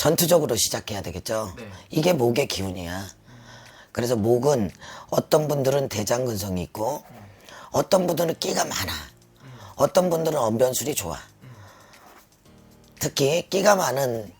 전투적으로 시작해야 되겠죠. 네. 이게 목의 기운이야. 그래서 목은 어떤 분들은 대장근성이 있고 어떤 분들은 끼가 많아. 어떤 분들은 언변술이 좋아. 특히 끼가 많은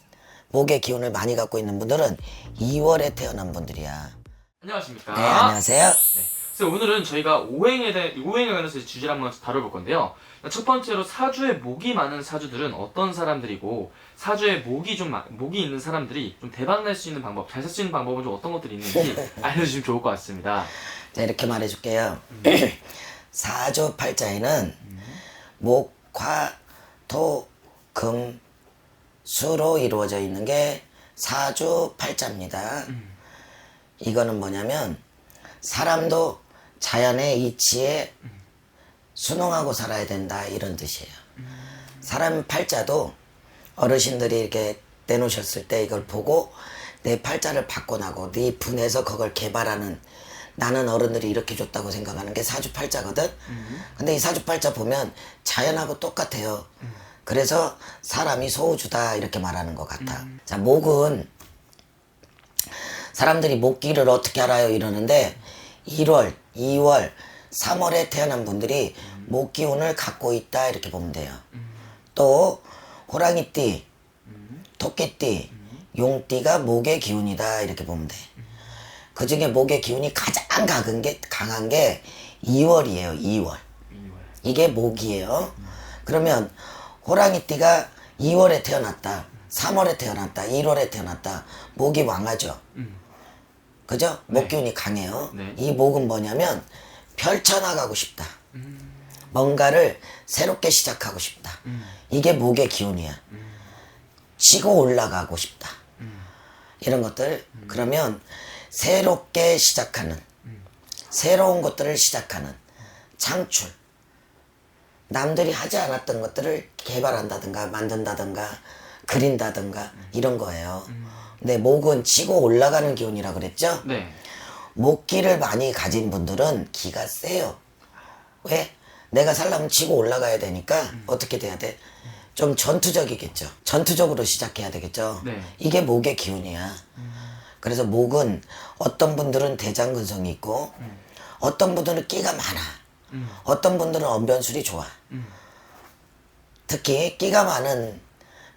목의 기운을 많이 갖고 있는 분들은 2월에 태어난 분들이야. 안녕하십니까? 네, 안녕하세요. 네. 그래서 오늘은 저희가 오행에 대해 오행에 관해서 주제를 한번 다뤄볼 건데요. 첫 번째로 사주에 목이 많은 사주들은 어떤 사람들이고 사주에 목이 좀 마- 목이 있는 사람들이 좀 대박 날 수 있는 방법, 잘 살 수 있는 방법은 좀 어떤 것들이 있는지 알려주시면 좋을 것 같습니다. 자, 이렇게 말해줄게요. 사조 팔자에는 목, 화, 토, 금, 수로 이루어져 있는 게 사주 팔자입니다. 이거는 뭐냐면 사람도 자연의 이치에 순응하고 살아야 된다 이런 뜻이에요. 사람 팔자도 어르신들이 이렇게 내놓으셨을 때 이걸 보고 내 팔자를 바꿔나고 네 분해서 그걸 개발하는 나는 어른들이 이렇게 줬다고 생각하는 게 사주팔자거든. 근데 이 사주팔자 보면 자연하고 똑같아요. 그래서 사람이 소우주다 이렇게 말하는 것 같아. 자 목은 사람들이 목기를 어떻게 알아요 이러는데 1월, 2월, 3월에 태어난 분들이 목 기운을 갖고 있다 이렇게 보면 돼요. 또 호랑이띠, 토끼띠, 용띠가 목의 기운이다 이렇게 보면 돼. 그 중에 목의 기운이 가장 강한 게 강한 게 2월이에요. 2월. 이게 목이에요. 그러면 호랑이띠가 2월에 태어났다. 3월에 태어났다. 1월에 태어났다. 목이 왕하죠. 그죠? 목 기운이 강해요. 네. 이 목은 뭐냐면 펼쳐나가고 싶다. 뭔가를 새롭게 시작하고 싶다. 이게 목의 기운이야. 치고 올라가고 싶다. 이런 것들. 그러면 새롭게 시작하는, 새로운 것들을 시작하는 창출. 남들이 하지 않았던 것들을 개발한다든가 만든다든가 그린다든가 이런 거예요. 근데 목은 치고 올라가는 기운이라 그랬죠? 네. 목기를 많이 가진 분들은 기가 세요. 왜? 내가 살려면 치고 올라가야 되니까 어떻게 돼야 돼? 좀 전투적이겠죠. 전투적으로 시작해야 되겠죠. 네. 이게 목의 기운이야. 그래서 목은 어떤 분들은 대장근성이 있고 어떤 분들은 끼가 많아. 어떤 분들은 언변술이 좋아. 특히 끼가 많은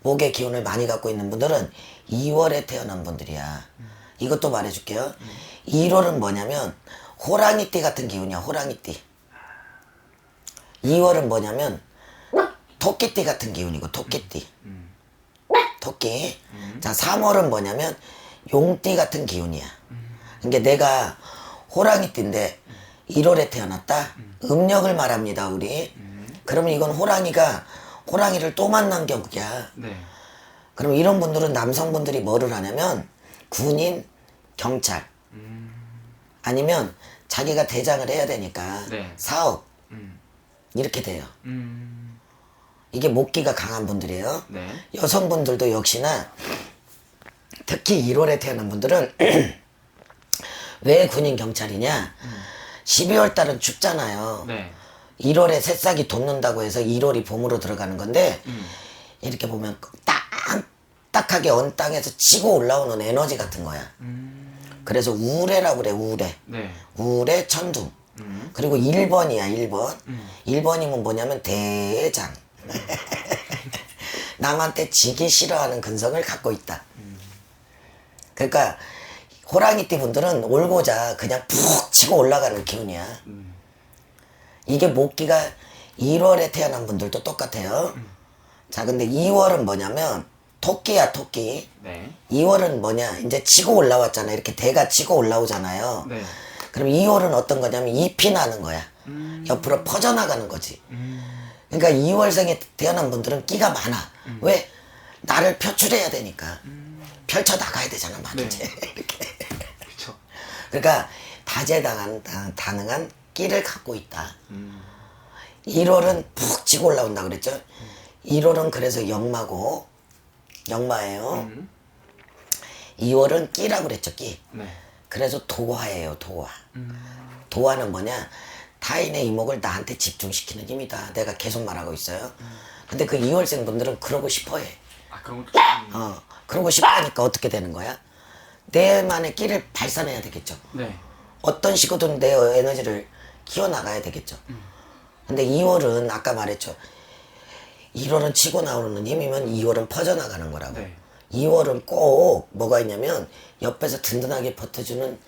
목의 기운을 많이 갖고 있는 분들은 2월에 태어난 분들이야. 이것도 말해줄게요. 1월은 뭐냐면 호랑이띠 같은 기운이야. 호랑이띠. 2월은 뭐냐면 토끼띠 같은 기운이고 토끼띠. 토끼. 자, 3월은 뭐냐면 용띠 같은 기운이야. 그러니까 내가 호랑이띠인데 1월에 태어났다? 음력을 말합니다, 우리. 그러면 이건 호랑이가 호랑이를 또 만난 격이야. 네. 그럼 이런 분들은 남성분들이 뭐를 하냐면 군인, 경찰 아니면 자기가 대장을 해야 되니까 네. 사업 음. 이렇게 돼요. 음. 이게 목기가 강한 분들이에요. 네. 여성분들도 역시나 특히 1월에 태어난 분들은 왜 군인 경찰이냐? 12월 달은 춥잖아요. 네. 1월에 새싹이 돋는다고 해서 1월이 봄으로 들어가는 건데 음. 이렇게 보면 딱딱하게 언 땅에서 치고 올라오는 에너지 같은 거야. 그래서 우레라고 그래 우레. 네. 우레 천둥. 음. 그리고 1번이야 1번. 1번이면 뭐냐면 대장. 남한테 지기 싫어하는 근성을 갖고 있다. 그러니까 호랑이띠 분들은 올고자 그냥 푹 치고 올라가는 기운이야. 이게 목기가 1월에 태어난 분들도 똑같아요. 자, 근데 2월은 뭐냐면 토끼야, 토끼. 네. 2월은 뭐냐? 이제 치고 올라왔잖아. 이렇게 대가 치고 올라오잖아요. 네. 그럼 2월은 어떤 거냐면 잎이 나는 거야. 옆으로 퍼져나가는 거지. 그러니까 2월생에 태어난 분들은 끼가 많아. 왜? 나를 표출해야 되니까. 펼쳐 나가야 되잖아, 맞지? 이렇게. 그렇죠. 그러니까 다재다능한 다능한 끼를 갖고 있다. 1월은 푹 치고 올라온다 그랬죠? 1월은 그래서 역마고 역마예요. 2월은 끼라고 그랬죠, 끼. 네. 그래서 도화예요, 도화. 도화는 뭐냐? 타인의 이목을 나한테 집중시키는 힘이다. 내가 계속 말하고 있어요. 근데 그 2월생 분들은 그러고 싶어 해. 아 그런 것도 좀- 어, 그러고 싶으니까 어떻게 되는 거야? 내만의 끼를 발산해야 되겠죠. 네. 어떤 식으로든 내 에너지를 키워나가야 되겠죠. 근데 2월은 아까 말했죠. 1월은 치고 나오는 힘이면 2월은 퍼져나가는 거라고. 네. 2월은 꼭 뭐가 있냐면 옆에서 든든하게 버텨주는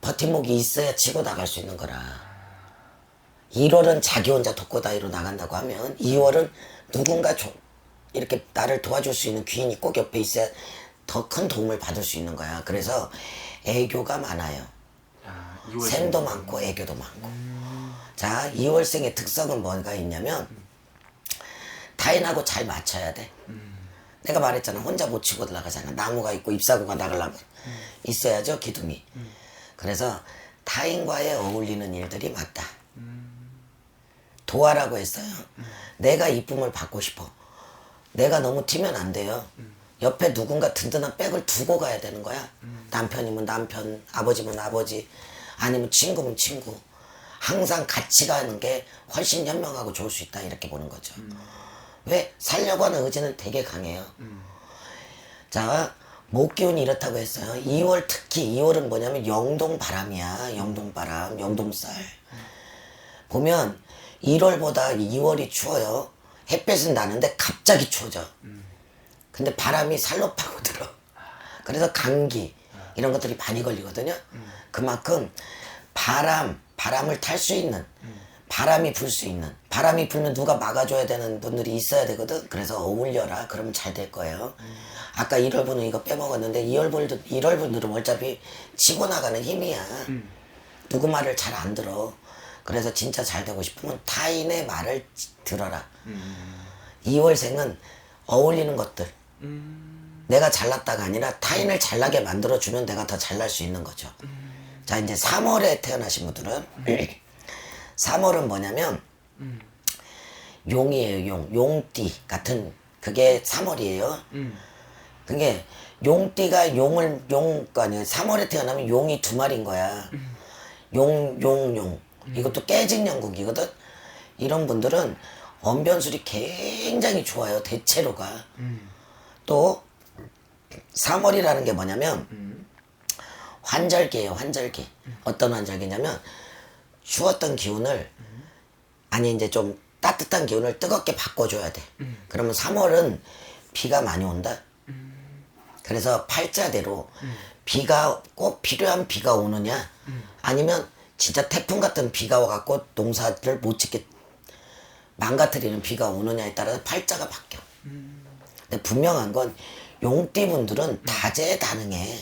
버팀목이 있어야 치고 나갈 수 있는 거라. 1월은 자기 혼자 독고다이로 나간다고 하면 2월은 누군가 조- 이렇게 나를 도와줄 수 있는 귀인이 꼭 옆에 있어야 더 큰 도움을 받을 수 있는 거야. 그래서 애교가 많아요. 야, 2월 샘도 많고 애교도 많고. 자, 2월생의 특성은 뭐가 있냐면 타인하고 잘 맞춰야 돼. 내가 말했잖아. 혼자 못 치고 올라가잖아. 나무가 있고 잎사구가 나가려면 있어야죠. 기둥이. 그래서 타인과의 어울리는 일들이 맞다. 도와라고 했어요. 내가 이쁨을 받고 싶어. 내가 너무 튀면 안 돼요. 옆에 누군가 든든한 백을 두고 가야 되는 거야. 남편이면 남편, 아버지면 아버지, 아니면 친구면 친구. 항상 같이 가는 게 훨씬 현명하고 좋을 수 있다 이렇게 보는 거죠. 왜 살려고 하는 의지는 되게 강해요. 자, 목기운이 이렇다고 했어요. 2월 특히 2월은 뭐냐면 영동 바람이야. 영동 바람, 영동쌀. 보면 1월보다 2월이 추워요. 햇볕은 나는데 갑자기 추워져. 근데 바람이 살로 파고들어. 그래서 감기 이런 것들이 많이 걸리거든요. 그만큼 바람, 바람을 탈 수 있는 바람이 불 수 있는 바람이 불면 누가 막아줘야 되는 분들이 있어야 되거든. 그래서 어울려라. 그러면 잘 될 거예요. 아까 1월분은 이거 빼먹었는데 2월분도 1월분들은 어차피 치고 나가는 힘이야. 누구 말을 잘 안 들어. 그래서 진짜 잘 되고 싶으면 타인의 말을 지- 들어라. 2월생은 어울리는 것들. 내가 잘났다가 아니라 타인을 잘나게 만들어주면 내가 더 잘날 수 있는 거죠. 자, 이제 3월에 태어나신 분들은 3월은 뭐냐면 용이에요, 용. 용띠 같은 그게 3월이에요. 그게 용띠가 용을 용 아니 3월에 태어나면 용이 두 마리인 거야. 용, 용, 용. 이것도 깨진 영국이거든. 이런 분들은 언변술이 굉장히 좋아요. 대체로가. 또 3월이라는 게 뭐냐면 환절기예요. 환절기. 어떤 환절기냐면 추웠던 기운을 아니 이제 좀 따뜻한 기운을 뜨겁게 바꿔줘야 돼. 그러면 3월은 비가 많이 온다. 그래서 팔자대로 비가 꼭 필요한 비가 오느냐 아니면 진짜 태풍 같은 비가 와갖고 농사를 못 짓게 망가뜨리는 비가 오느냐에 따라서 팔자가 바뀌어. 근데 분명한 건 용띠 분들은 다재다능해.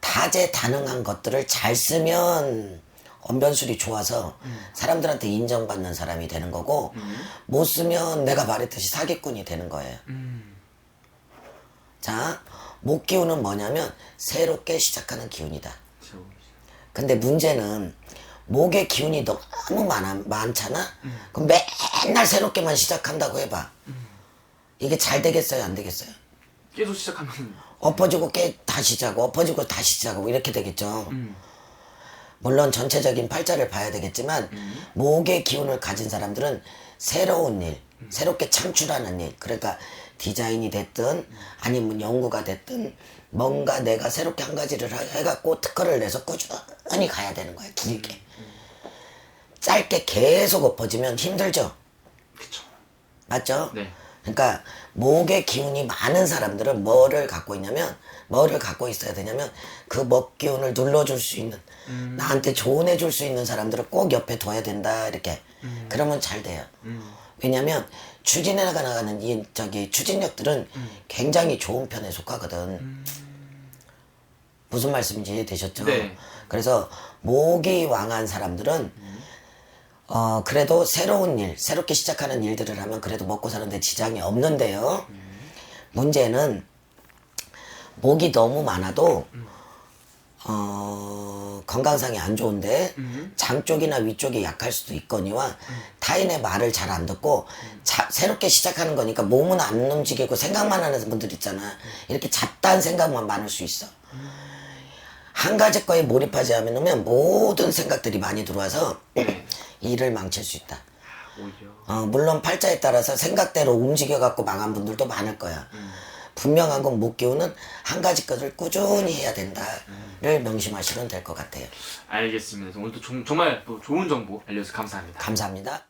다재다능한 것들을 잘 쓰면 언변술이 좋아서 사람들한테 인정받는 사람이 되는 거고 못 쓰면 내가 말했듯이 사기꾼이 되는 거예요. 자, 목 기운은 뭐냐면 새롭게 시작하는 기운이다. 근데 문제는 목의 기운이 너무 많아, 많잖아? 그럼 맨날 새롭게만 시작한다고 해봐. 이게 잘 되겠어요, 안 되겠어요? 계속 시작하면 엎어지고 깨 다시 자고 엎어지고 다시 자고 이렇게 되겠죠. 물론 전체적인 팔자를 봐야 되겠지만 목의 기운을 가진 사람들은 새로운 일, 새롭게 창출하는 일, 그러니까 디자인이 됐든 아니면 연구가 됐든 뭔가 내가 새롭게 한 가지를 하- 해갖고 특허를 내서 꾸준히 가야 되는 거야 길게. 짧게 계속 엎어지면 힘들죠. 그쵸. 맞죠? 네. 그러니까 목의 기운이 많은 사람들은 뭐를 갖고 있냐면 뭐를 갖고 있어야 되냐면 그목 기운을 눌러줄 수 있는 나한테 조언해 줄 수 있는 사람들을 꼭 옆에 둬야 된다 이렇게 그러면 잘 돼요. 왜냐면 추진해 나가는 이 저기 추진력들은 굉장히 좋은 편에 속하거든. 무슨 말씀인지 이해되셨죠? 네. 그래서 목이 왕한 사람들은 어, 그래도 새로운 일, 새롭게 시작하는 일들을 하면 그래도 먹고 사는데 지장이 없는데요. 문제는 목이 너무 많아도 어, 건강상이 안 좋은데 장 쪽이나 위쪽이 약할 수도 있거니와 타인의 말을 잘 안 듣고 자- 새롭게 시작하는 거니까 몸은 안 움직이고 생각만 하는 분들 있잖아. 이렇게 잡다한 생각만 많을 수 있어. 한 가지 거에 몰입하지 않으면 모든 생각들이 많이 들어와서 일을 망칠 수 있다. 오히려 어, 물론 팔자에 따라서 생각대로 움직여갖고 망한 분들도 많을 거야. 분명한 건목 기운은 한 가지 것을 꾸준히 해야 된다를 명심하시면 될 것 같아요. 알겠습니다. 오늘도 정, 정말 또 좋은 정보 알려주셔서 감사합니다. 감사합니다.